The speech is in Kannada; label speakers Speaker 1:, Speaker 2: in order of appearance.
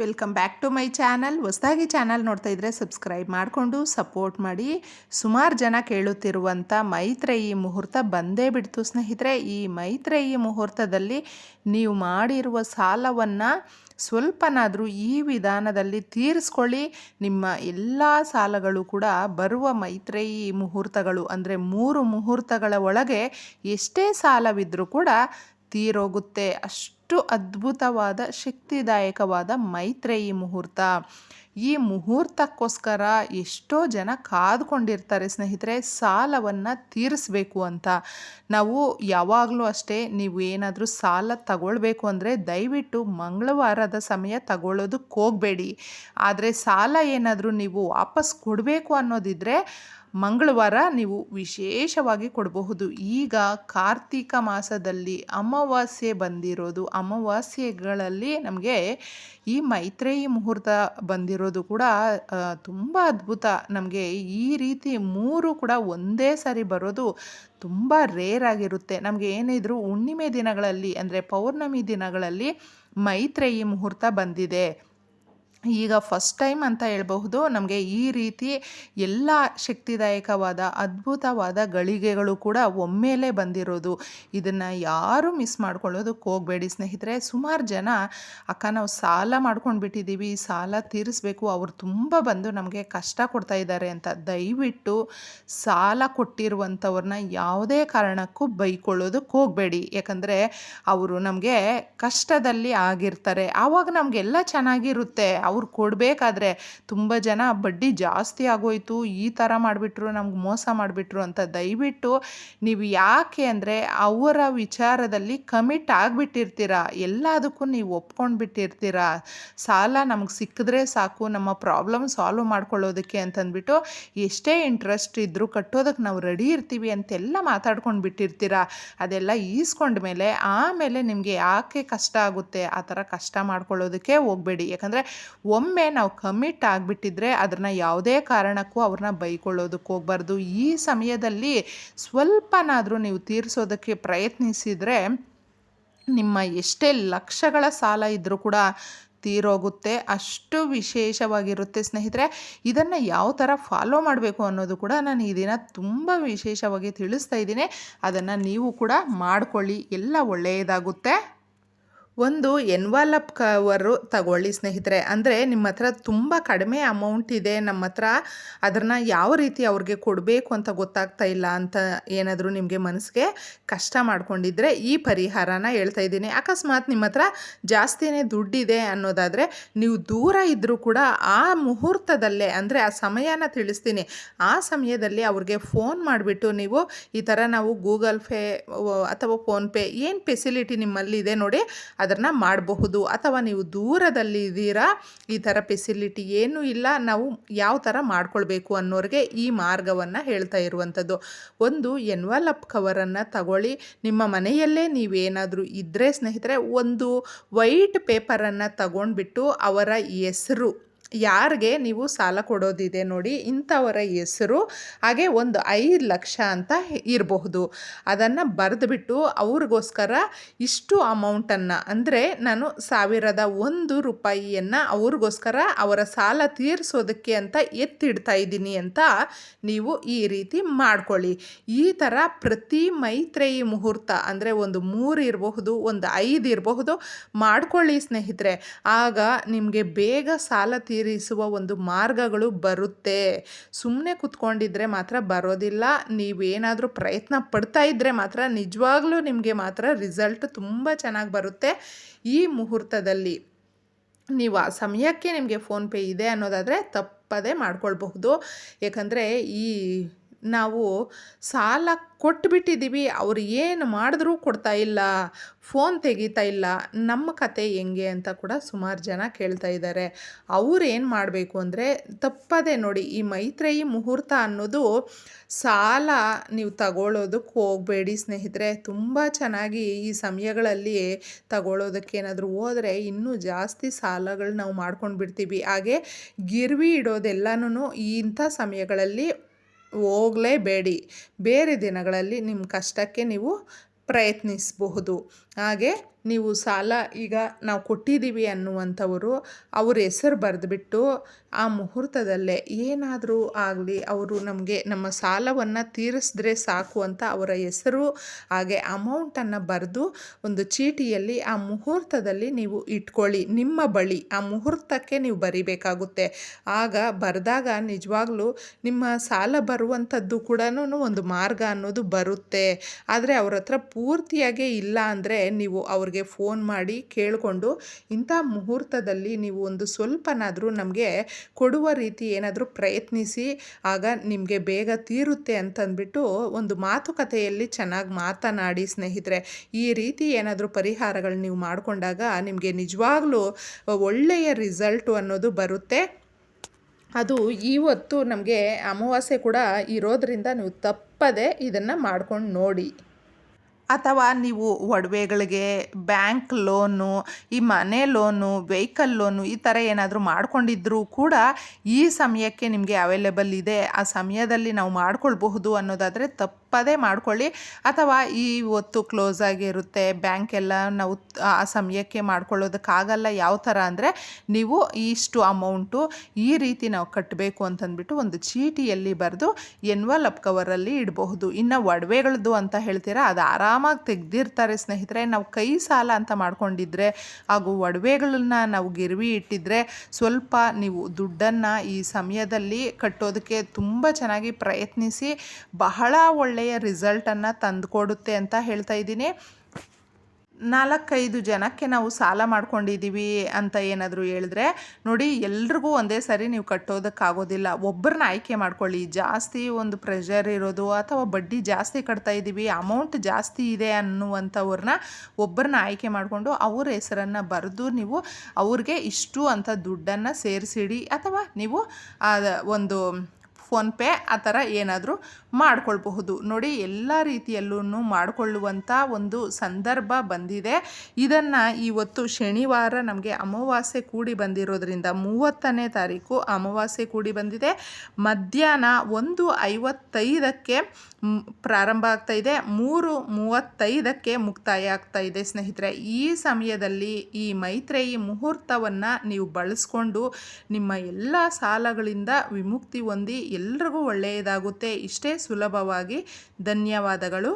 Speaker 1: Welcome back to my channel ಹೊಸದಾಗಿ ಚಾನಲ್ ನೋಡ್ತಾ ಇದ್ದರೆ ಸಬ್ಸ್ಕ್ರೈಬ್ ಮಾಡಿಕೊಂಡು ಸಪೋರ್ಟ್ ಮಾಡಿ. ಸುಮಾರು ಜನ ಕೇಳುತ್ತಿರುವಂಥ ಮೈತ್ರೇಯಿ ಮುಹೂರ್ತ ಬಂದೇ ಬಿಡ್ತು ಸ್ನೇಹಿತರೆ. ಈ ಮೈತ್ರೇಯಿ ಮುಹೂರ್ತದಲ್ಲಿ ನೀವು ಮಾಡಿರುವ ಸಾಲವನ್ನು ಸ್ವಲ್ಪನಾದರೂ ಈ ವಿಧಾನದಲ್ಲಿ ತೀರಿಸ್ಕೊಳ್ಳಿ. ನಿಮ್ಮ ಎಲ್ಲ ಸಾಲಗಳು ಕೂಡ ಬರುವ ಮೈತ್ರೇಯಿ ಮುಹೂರ್ತಗಳು ಅಂದರೆ ಮೂರು ಮುಹೂರ್ತಗಳ ಒಳಗೆ ಎಷ್ಟೇ ಸಾಲವಿದ್ದರೂ ಕೂಡ ತೀರೋಗುತ್ತೆ ಅಷ್ಟು ಅದ್ಭುತವಾದ, ಶಕ್ತಿದಾಯಕವಾದ ಮೈತ್ರೇಯಿ ಮುಹೂರ್ತ. ಈ ಮುಹೂರ್ತಕ್ಕೋಸ್ಕರ ಎಷ್ಟೋ ಜನ ಕಾದ್ಕೊಂಡಿರ್ತಾರೆ ಸ್ನೇಹಿತರೆ, ಸಾಲವನ್ನು ತೀರಿಸಬೇಕು ಅಂತ. ನಾವು ಯಾವಾಗಲೂ ಅಷ್ಟೇ, ನೀವು ಏನಾದರೂ ಸಾಲ ತಗೊಳ್ಬೇಕು ಅಂದರೆ ದಯವಿಟ್ಟು ಮಂಗಳವಾರದ ಸಮಯ ತಗೊಳ್ಳೋದಕ್ಕೆ ಹೋಗಬೇಡಿ. ಆದರೆ ಸಾಲ ಏನಾದರೂ ನೀವು ವಾಪಸ್ ಕೊಡಬೇಕು ಅನ್ನೋದಿದ್ದರೆ ಮಂಗಳವಾರ ನೀವು ವಿಶೇಷವಾಗಿ ಕೊಡಬಹುದು. ಈಗ ಕಾರ್ತಿಕ ಮಾಸದಲ್ಲಿ ಅಮಾವಾಸ್ಯೆ ಬಂದಿರೋದು. ಅಮಾವಾಸ್ಯೆಗಳಲ್ಲಿ ನಮಗೆ ಈ ಮೈತ್ರೇಯಿ ಮುಹೂರ್ತ ಬಂದಿರೋದು ಕೂಡ ತುಂಬ ಅದ್ಭುತ. ನಮಗೆ ಈ ರೀತಿ ಮೂರು ಕೂಡ ಒಂದೇ ಸಾರಿ ಬರೋದು ತುಂಬ ರೇರ್ ಆಗಿರುತ್ತೆ. ನಮಗೆ ಏನಿದ್ರು ಹುಣ್ಣಿಮೆ ದಿನಗಳಲ್ಲಿ, ಅಂದರೆ ಪೌರ್ಣಮಿ ದಿನಗಳಲ್ಲಿ ಮೈತ್ರೇಯಿ ಮುಹೂರ್ತ ಬಂದಿದೆ. ಈಗ ಫಸ್ಟ್ ಟೈಮ್ ಅಂತ ಹೇಳಬಹುದು, ನಮಗೆ ಈ ರೀತಿ ಎಲ್ಲ ಶಕ್ತಿದಾಯಕವಾದ, ಅದ್ಭುತವಾದ ಗಳಿಗೆಗಳು ಕೂಡ ಒಮ್ಮೆಲೇ ಬಂದಿರೋದು. ಇದನ್ನು ಯಾರು ಮಿಸ್ ಮಾಡ್ಕೊಳ್ಳೋದಕ್ಕೆ ಹೋಗಬೇಡಿ ಸ್ನೇಹಿತರೆ. ಸುಮಾರು ಜನ, ಅಕ್ಕ ನಾವು ಸಾಲ ಮಾಡ್ಕೊಂಡು ಬಿಟ್ಟಿದ್ದೀವಿ ಸಾಲ ತೀರಿಸ್ಬೇಕು, ಅವರು ತುಂಬ ಬಂದು ನಮಗೆ ಕಷ್ಟ ಕೊಡ್ತಾ ಇದ್ದಾರೆ ಅಂತ ದಯವಿಟ್ಟು ಸಾಲ ಕೊಟ್ಟಿರುವಂಥವ್ರನ್ನ ಯಾವುದೇ ಕಾರಣಕ್ಕೂ ಬೈಕೊಳ್ಳೋದಕ್ಕೆ ಹೋಗಬೇಡಿ. ಯಾಕಂದರೆ ಅವರು ನಮಗೆ ಕಷ್ಟದಲ್ಲಿ ಆಗಿರ್ತಾರೆ. ಆವಾಗ ನಮಗೆಲ್ಲ ಚೆನ್ನಾಗಿರುತ್ತೆ. ಅವ್ರು ಕೊಡಬೇಕಾದ್ರೆ ತುಂಬ ಜನ ಬಡ್ಡಿ ಜಾಸ್ತಿ ಆಗೋಯ್ತು, ಈ ಥರ ಮಾಡಿಬಿಟ್ರು, ನಮ್ಗೆ ಮೋಸ ಮಾಡಿಬಿಟ್ರು ಅಂತ ದಯವಿಟ್ಟು ನೀವು ಯಾಕೆ ಅಂದರೆ ಅವರ ವಿಚಾರದಲ್ಲಿ ಕಮಿಟ್ ಆಗಿಬಿಟ್ಟಿರ್ತೀರ, ಎಲ್ಲದಕ್ಕೂ ನೀವು ಒಪ್ಕೊಂಡು ಬಿಟ್ಟಿರ್ತೀರ ಸಾಲ ನಮ್ಗೆ ಸಿಕ್ಕಿದ್ರೆ ಸಾಕು, ನಮ್ಮ ಪ್ರಾಬ್ಲಮ್ ಸಾಲ್ವ್ ಮಾಡ್ಕೊಳ್ಳೋದಕ್ಕೆ ಅಂತಂದ್ಬಿಟ್ಟು ಎಷ್ಟೇ ಇಂಟ್ರೆಸ್ಟ್ ಇದ್ದರೂ ಕಟ್ಟೋದಕ್ಕೆ ನಾವು ರೆಡಿ ಇರ್ತೀವಿ ಅಂತೆಲ್ಲ ಮಾತಾಡ್ಕೊಂಡು ಬಿಟ್ಟಿರ್ತೀರ ಅದೆಲ್ಲ ಈಸ್ಕೊಂಡ ಮೇಲೆ ಆಮೇಲೆ ನಿಮಗೆ ಯಾಕೆ ಕಷ್ಟ ಆಗುತ್ತೆ, ಆ ಥರ ಕಷ್ಟ ಮಾಡ್ಕೊಳ್ಳೋದಕ್ಕೆ ಹೋಗಬೇಡಿ. ಯಾಕಂದರೆ ಒಮ್ಮೆ ನಾವು ಕಮಿಟ್ ಆಗಿಬಿಟ್ಟಿದ್ರೆ ಅದನ್ನು ಯಾವುದೇ ಕಾರಣಕ್ಕೂ ಅವ್ರನ್ನ ಬೈಕೊಳ್ಳೋದಕ್ಕೆ ಹೋಗ್ಬಾರ್ದು. ಈ ಸಮಯದಲ್ಲಿ ಸ್ವಲ್ಪನಾದರೂ ನೀವು ತೀರಿಸೋದಕ್ಕೆ ಪ್ರಯತ್ನಿಸಿದರೆ ನಿಮ್ಮ ಎಷ್ಟೇ ಲಕ್ಷಗಳ ಸಾಲ ಇದ್ದರೂ ಕೂಡ ತೀರೋಗುತ್ತೆ. ಅಷ್ಟು ವಿಶೇಷವಾಗಿರುತ್ತೆ ಸ್ನೇಹಿತರೆ. ಇದನ್ನು ಯಾವ ಥರ ಫಾಲೋ ಮಾಡಬೇಕು ಅನ್ನೋದು ಕೂಡ ನಾನು ಈ ದಿನ ತುಂಬ ವಿಶೇಷವಾಗಿ ತಿಳಿಸ್ತಾ ಇದ್ದೀನಿ. ಅದನ್ನು ನೀವು ಕೂಡ ಮಾಡ್ಕೊಳ್ಳಿ. ಎಲ್ಲ ಒಳ್ಳೆಯದಾಗುತ್ತೆ. ಒಂದು ಎನ್ವಾಲಪ್ ಕವರು ತಗೊಳ್ಳಿ ಸ್ನೇಹಿತರೆ. ಅಂದರೆ ನಿಮ್ಮ ಹತ್ರ ತುಂಬ ಕಡಿಮೆ ಅಮೌಂಟ್ ಇದೆ. ನಮ್ಮ ಹತ್ರ ಅದನ್ನು ಯಾವ ರೀತಿ ಅವ್ರಿಗೆ ಕೊಡಬೇಕು ಅಂತ ಗೊತ್ತಾಗ್ತಾ ಇಲ್ಲ ಅಂತ ಏನಾದರೂ ನಿಮಗೆ ಮನಸ್ಸಿಗೆ ಕಷ್ಟ ಮಾಡ್ಕೊಂಡಿದ್ರೆ ಈ ಪರಿಹಾರನ ಹೇಳ್ತಾ ಇದ್ದೀನಿ. ಅಕಸ್ಮಾತ್ ನಿಮ್ಮ ಹತ್ರ ಜಾಸ್ತಿನೇ ದುಡ್ಡಿದೆ ಅನ್ನೋದಾದರೆ ನೀವು ದೂರ ಇದ್ದರೂ ಕೂಡ ಆ ಮುಹೂರ್ತದಲ್ಲೇ, ಅಂದರೆ ಆ ಸಮಯನ ತಿಳಿಸ್ತೀನಿ. ಆ ಸಮಯದಲ್ಲಿ ಅವ್ರಿಗೆ ಫೋನ್ ಮಾಡಿಬಿಟ್ಟು ನೀವು ಈ ಥರ ನಾವು ಗೂಗಲ್ ಪೇ ಅಥವಾ ಫೋನ್ಪೇ ಏನು ಫೆಸಿಲಿಟಿ ನಿಮ್ಮಲ್ಲಿ ಇದೆ ನೋಡಿ ಅದನ್ನು ಮಾಡಬಹುದು. ಅಥವಾ ನೀವು ದೂರದಲ್ಲಿ ಇದ್ದೀರಾ ಈ ಥರ ಫೆಸಿಲಿಟಿ ಏನೂ ಇಲ್ಲ, ನಾವು ಯಾವ ಥರ ಮಾಡ್ಕೊಳ್ಬೇಕು ಅನ್ನೋರಿಗೆ ಈ ಮಾರ್ಗವನ್ನು ಹೇಳ್ತಾ ಇರುವಂಥದ್ದು. ಒಂದು ಎನ್ವಲಪ್ ಕವರನ್ನು ತಗೊಳ್ಳಿ. ನಿಮ್ಮ ಮನೆಯಲ್ಲೇ ನೀವೇನಾದರೂ ಇದ್ದರೆ ಸ್ನೇಹಿತರೆ, ಒಂದು ವೈಟ್ ಪೇಪರನ್ನು ತಗೊಂಡ್ಬಿಟ್ಟು ಅವರ ಹೆಸರು ಯಾರಿಗೆ ನೀವು ಸಾಲ ಕೊಡೋದಿದೆ ನೋಡಿ ಇಂಥವರ ಹೆಸರು, ಹಾಗೆ ಒಂದು ಐದು ಲಕ್ಷ ಅಂತ ಇರಬಹುದು. ಅದನ್ನು ಬರೆದುಬಿಟ್ಟು ಅವ್ರಿಗೋಸ್ಕರ ಇಷ್ಟು ಅಮೌಂಟನ್ನು, ಅಂದರೆ ನಾನು ಸಾವಿರದ ಒಂದು ರೂಪಾಯಿಯನ್ನು ಅವ್ರಿಗೋಸ್ಕರ ಅವರ ಸಾಲ ತೀರಿಸೋದಕ್ಕೆ ಅಂತ ಎತ್ತಿಡ್ತಾ ಇದ್ದೀನಿ ಅಂತ ನೀವು ಈ ರೀತಿ ಮಾಡ್ಕೊಳ್ಳಿ. ಈ ಥರ ಪ್ರತಿ ಮೈತ್ರೇಯಿ ಮುಹೂರ್ತ, ಅಂದರೆ ಒಂದು ಮೂರು ಇರಬಹುದು, ಒಂದು ಐದು ಇರಬಹುದು, ಮಾಡ್ಕೊಳ್ಳಿ ಸ್ನೇಹಿತರೆ. ಆಗ ನಿಮಗೆ ಬೇಗ ಸಾಲ ತೀರಿಸುವ ಒಂದು ಮಾರ್ಗಗಳು ಬರುತ್ತೆ. ಸುಮ್ಮನೆ ಕುತ್ಕೊಂಡಿದ್ರೆ ಮಾತ್ರ ಬರೋದಿಲ್ಲ. ನೀವೇನಾದರೂ ಪ್ರಯತ್ನ ಪಡ್ತಾ ಇದ್ದರೆ ಮಾತ್ರ ನಿಜವಾಗ್ಲೂ ನಿಮಗೆ ಮಾತ್ರ ರಿಸಲ್ಟ್ ತುಂಬ ಚೆನ್ನಾಗಿ ಬರುತ್ತೆ. ಈ ಮುಹೂರ್ತದಲ್ಲಿ ನೀವು ಆ ಸಮಯಕ್ಕೆ ನಿಮಗೆ ಫೋನ್ಪೇ ಇದೆ ಅನ್ನೋದಾದರೆ ತಪ್ಪದೇ ಮಾಡ್ಕೊಳ್ಬಹುದು. ಯಾಕಂದರೆ ಈ ನಾವು ಸಾಲ ಕೊಟ್ಟುಬಿಟ್ಟಿದ್ದೀವಿ ಅವ್ರು ಏನು ಮಾಡಿದ್ರೂ ಕೊಡ್ತಾ ಇಲ್ಲ, ಫೋನ್ ತೆಗಿತಾ ಇಲ್ಲ, ನಮ್ಮ ಕತೆ ಹೆಂಗೆ ಅಂತ ಕೂಡ ಸುಮಾರು ಜನ ಕೇಳ್ತಾ ಇದ್ದಾರೆ. ಅವ್ರು ಏನು ಮಾಡಬೇಕು ಅಂದರೆ, ತಪ್ಪದೆ ನೋಡಿ ಈ ಮೈತ್ರೇಯಿ ಮುಹೂರ್ತ ಅನ್ನೋದು ಸಾಲ ನೀವು ತಗೊಳ್ಳೋದಕ್ಕೆ ಹೋಗಬೇಡಿ ಸ್ನೇಹಿತರೆ. ತುಂಬ ಚೆನ್ನಾಗಿ ಈ ಸಮಯಗಳಲ್ಲಿ ತಗೊಳ್ಳೋದಕ್ಕೆ ಏನಾದರೂ ಹೋದರೆ ಇನ್ನೂ ಜಾಸ್ತಿ ಸಾಲಗಳು ನಾವು ಮಾಡ್ಕೊಂಡು ಬಿಡ್ತೀವಿ ಹಾಗೆ ಗಿರ್ವಿ ಇಡೋದೆಲ್ಲನೂ ಇಂಥ ಸಮಯಗಳಲ್ಲಿ ಹೋಗಲೇಬೇಡಿ. ಬೇರೆ ದಿನಗಳಲ್ಲಿ ನಿಮ್ಮ ಕಷ್ಟಕ್ಕೆ ನೀವು ಪ್ರಯತ್ನಿಸಬಹುದು. ಹಾಗೆ ನೀವು ಸಾಲ ಈಗ ನಾವು ಕೊಟ್ಟಿದ್ದೀವಿ ಅನ್ನುವಂಥವರು ಅವ್ರ ಹೆಸರು ಬರೆದುಬಿಟ್ಟು ಆ ಮುಹೂರ್ತದಲ್ಲೇ ಏನಾದರೂ ಆಗಲಿ ಅವರು ನಮಗೆ ನಮ್ಮ ಸಾಲವನ್ನು ತೀರಿಸಿದ್ರೆ ಸಾಕು ಅಂತ ಅವರ ಹೆಸರು, ಹಾಗೆ ಅಮೌಂಟನ್ನು ಬರೆದು ಒಂದು ಚೀಟಿಯಲ್ಲಿ ಆ ಮುಹೂರ್ತದಲ್ಲಿ ನೀವು ಇಟ್ಕೊಳ್ಳಿ, ನಿಮ್ಮ ಬಳಿ ಆ ಮುಹೂರ್ತಕ್ಕೆ ನೀವು ಬರಿಬೇಕಾಗುತ್ತೆ. ಆಗ ಬರೆದಾಗ ನಿಜವಾಗ್ಲೂ ನಿಮ್ಮ ಸಾಲ ಬರುವಂಥದ್ದು ಕೂಡ ಒಂದು ಮಾರ್ಗ ಅನ್ನೋದು ಬರುತ್ತೆ. ಆದರೆ ಅವ್ರ ಹತ್ರ ಪೂರ್ತಿಯಾಗೇ ಇಲ್ಲ ಅಂದರೆ ನೀವು ಅವ್ರಿಗೆ ಫೋನ್ ಮಾಡಿ ಕೇಳಿಕೊಂಡು ಇಂಥ ಮುಹೂರ್ತದಲ್ಲಿ ನೀವು ಒಂದು ಸ್ವಲ್ಪನಾದರೂ ನಮಗೆ ಕೊಡುವ ರೀತಿ ಏನಾದರೂ ಪ್ರಯತ್ನಿಸಿ, ಆಗ ನಿಮಗೆ ಬೇಗ ತೀರುತ್ತೆ ಅಂತಂದ್ಬಿಟ್ಟು ಒಂದು ಮಾತುಕತೆಯಲ್ಲಿ ಚೆನ್ನಾಗಿ ಮಾತನಾಡಿ ಸ್ನೇಹಿತರೆ. ಈ ರೀತಿ ಏನಾದರೂ ಪರಿಹಾರಗಳು ನೀವು ಮಾಡಿಕೊಂಡಾಗ ನಿಮಗೆ ನಿಜವಾಗ್ಲೂ ಒಳ್ಳೆಯ ರಿಸಲ್ಟು ಅನ್ನೋದು ಬರುತ್ತೆ. ಅದು ಇವತ್ತು ನಮಗೆ ಅಮಾವಾಸ್ಯೆ ಕೂಡ ಇರೋದರಿಂದ ನೀವು ತಪ್ಪದೆ ಇದನ್ನು ಮಾಡ್ಕೊಂಡು ನೋಡಿ. ಅಥವಾ ನೀವು ಒಡವೆಗಳಿಗೆ ಬ್ಯಾಂಕ್ ಲೋನು, ಈ ಮನೆ ಲೋನು, ವೆಹಿಕಲ್ ಲೋನು ಈ ಥರ ಏನಾದರೂ ಮಾಡ್ಕೊಂಡಿದ್ರೂ ಕೂಡ ಈ ಸಮಯಕ್ಕೆ ನಿಮಗೆ ಅವೈಲೇಬಲ್ ಇದೆ. ಆ ಸಮಯದಲ್ಲಿ ನಾವು ಮಾಡ್ಕೊಳ್ಬಹುದು ಅನ್ನೋದಾದರೆ ತಪ್ಪದೇ ಮಾಡ್ಕೊಳ್ಳಿ. ಅಥವಾ ಈ ಹೊತ್ತು ಕ್ಲೋಸ್ ಆಗಿರುತ್ತೆ ಬ್ಯಾಂಕ್ ಎಲ್ಲ ನಾವು ಆ ಸಮಯಕ್ಕೆ ಮಾಡ್ಕೊಳ್ಳೋದಕ್ಕಾಗಲ್ಲ ಯಾವ ಥರ ಅಂದರೆ ನೀವು ಇಷ್ಟು ಅಮೌಂಟು ಈ ರೀತಿ ನಾವು ಕಟ್ಟಬೇಕು ಅಂತಂದ್ಬಿಟ್ಟು ಒಂದು ಚೀಟಿಯಲ್ಲಿ ಬರೆದು ಎನ್ವಲ್ ಅಪ್ ಕವರಲ್ಲಿ ಇಡಬಹುದು. ಇನ್ನು ಒಡವೆಗಳದ್ದು ಅಂತ ಹೇಳ್ತೀರಾ, ಅದು ಆರಾಮಾಗಿ ತೆಗ್ದಿರ್ತಾರೆ ಸ್ನೇಹಿತರೆ. ನಾವು ಕೈ ಸಾಲ ಅಂತ ಮಾಡ್ಕೊಂಡಿದ್ರೆ, ಹಾಗೂ ಒಡವೆಗಳನ್ನ ನಾವು ಗಿರ್ವಿ ಇಟ್ಟಿದ್ರೆ ಸ್ವಲ್ಪ ನೀವು ದುಡ್ಡನ್ನು ಈ ಸಮಯದಲ್ಲಿ ಕಟ್ಟೋದಕ್ಕೆ ತುಂಬ ಚೆನ್ನಾಗಿ ಪ್ರಯತ್ನಿಸಿ, ಬಹಳ ಒಳ್ಳೆಯ ರಿಸಲ್ಟನ್ನು ತಂದುಕೊಡುತ್ತೆ ಅಂತ ಹೇಳ್ತಾ ಇದ್ದೀನಿ. ನಾಲ್ಕೈದು ಜನಕ್ಕೆ ನಾವು ಸಾಲ ಮಾಡ್ಕೊಂಡಿದ್ದೀವಿ ಅಂತ ಏನಾದರೂ ಹೇಳಿದ್ರೆ, ನೋಡಿ ಎಲ್ರಿಗೂ ಒಂದೇ ಸರಿ ನೀವು ಕಟ್ಟೋದಕ್ಕಾಗೋದಿಲ್ಲ. ಒಬ್ಬರನ್ನ ಆಯ್ಕೆ ಮಾಡ್ಕೊಳ್ಳಿ. ಜಾಸ್ತಿ ಒಂದು ಪ್ರೆಷರ್ ಇರೋದು ಅಥವಾ ಬಡ್ಡಿ ಜಾಸ್ತಿ ಕಟ್ತಾ ಇದ್ದೀವಿ ಅಮೌಂಟ್ ಜಾಸ್ತಿ ಇದೆ ಅನ್ನುವಂಥವ್ರನ್ನ ಒಬ್ಬರನ್ನ ಆಯ್ಕೆ ಮಾಡಿಕೊಂಡು ಅವ್ರ ಹೆಸರನ್ನು ಬರೆದು ನೀವು ಅವ್ರಿಗೆ ಇಷ್ಟು ಅಂತ ದುಡ್ಡನ್ನು ಸೇರಿಸಿಡಿ ಅಥವಾ ನೀವು ಒಂದು ಫೋನ್ಪೇ ಆ ಥರ ಏನಾದರೂ ಮಾಡಿಕೊಳ್ಬಹುದು. ನೋಡಿ, ಎಲ್ಲ ರೀತಿಯಲ್ಲೂ ಮಾಡಿಕೊಳ್ಳುವಂಥ ಒಂದು ಸಂದರ್ಭ ಬಂದಿದೆ. ಇದನ್ನು ಇವತ್ತು ಶನಿವಾರ ನಮಗೆ ಅಮಾವಾಸ್ಯೆ ಕೂಡಿ ಬಂದಿರೋದ್ರಿಂದ ಮೂವತ್ತನೇ ತಾರೀಕು ಅಮಾವಾಸ್ಯೆ ಕೂಡಿ ಬಂದಿದೆ. ಮಧ್ಯಾಹ್ನ ಒಂದು ಐವತ್ತೈದಕ್ಕೆ ಪ್ರಾರಂಭ ಆಗ್ತಾ ಇದೆ. ಮೂರು ಮೂವತ್ತೈದಕ್ಕೆ ಮುಕ್ತಾಯ ಆಗ್ತಾ ಇದೆ ಸ್ನೇಹಿತರೆ. ಈ ಸಮಯದಲ್ಲಿ ಈ ಮೈತ್ರೇಯಿ ಮುಹೂರ್ತವನ್ನು ನೀವು ಬಳಸ್ಕೊಂಡು ನಿಮ್ಮ ಎಲ್ಲ ಸಾಲಗಳಿಂದ ವಿಮುಕ್ತಿ ಹೊಂದಿ ಎಲ್ರಿಗೂ ಒಳ್ಳೆಯದಾಗುತ್ತೆ. ಇಷ್ಟೇ ಸುಲಭವಾಗಿ ಧನ್ಯವಾದಗಳು.